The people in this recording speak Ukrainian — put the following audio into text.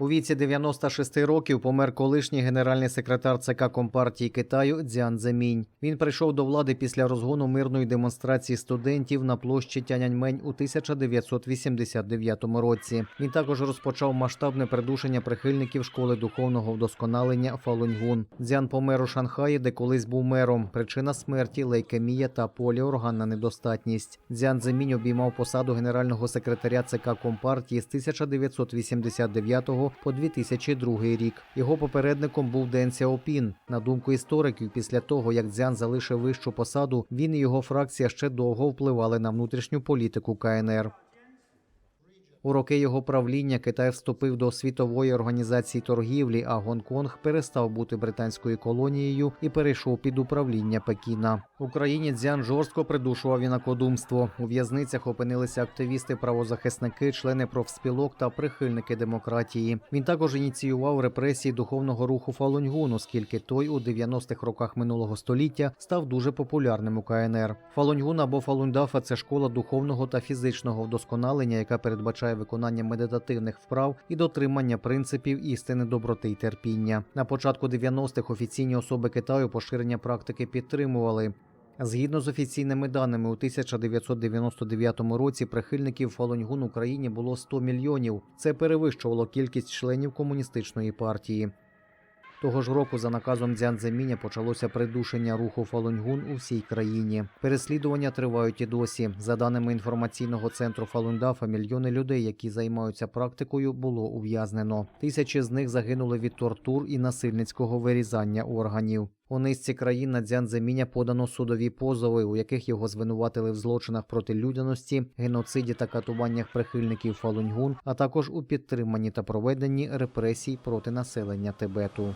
У віці 96 років помер колишній генеральний секретар ЦК Компартії Китаю Дзян Земінь. Він прийшов до влади після розгону мирної демонстрації студентів на площі Тяньаньмень у 1989 році. Він також розпочав масштабне придушення прихильників школи духовного вдосконалення Фалуньгун. Дзян помер у Шанхаї, де колись був мером. Причина смерті лейкемія та поліорганна недостатність. Дзян Земінь обіймав посаду генерального секретаря ЦК Компартії з 1989 по 2002 рік. Його попередником був Ден Сяопін. На думку істориків, після того як Дзян залишив вищу посаду, він і його фракція ще довго впливали на внутрішню політику КНР. У роки його правління Китай вступив до світової організації торгівлі, а Гонконг перестав бути британською колонією і перейшов під управління Пекіна. Україні Дзян жорстко придушував інакодумство. У в'язницях опинилися активісти, правозахисники, члени профспілок та прихильники демократії. Він також ініціював репресії духовного руху Фалуньгун, оскільки той у 90-х роках минулого століття став дуже популярним у КНР. Фалуньгун або Фалуньдафа це школа духовного та фізичного вдосконалення, яка передбачає виконання медитативних вправ і дотримання принципів істини, доброти й терпіння. На початку 90-х офіційні особи Китаю поширення практики підтримували. Згідно з офіційними даними, у 1999 році прихильників Фалуньгун в Україні було 100 мільйонів. Це перевищувало кількість членів комуністичної партії. Того ж року за наказом Дзянземіня, почалося придушення руху Фалуньгун у всій країні. Переслідування тривають і досі. За даними інформаційного центру Фалундафа, мільйони людей, які займаються практикою, було ув'язнено. Тисячі з них загинули від тортур і насильницького вирізання органів. У низці країн на Дзянземіня подано судові позови, у яких його звинуватили в злочинах проти людяності, геноциді та катуваннях прихильників Фалуньгун, а також у підтриманні та проведенні репресій проти населення Тибету.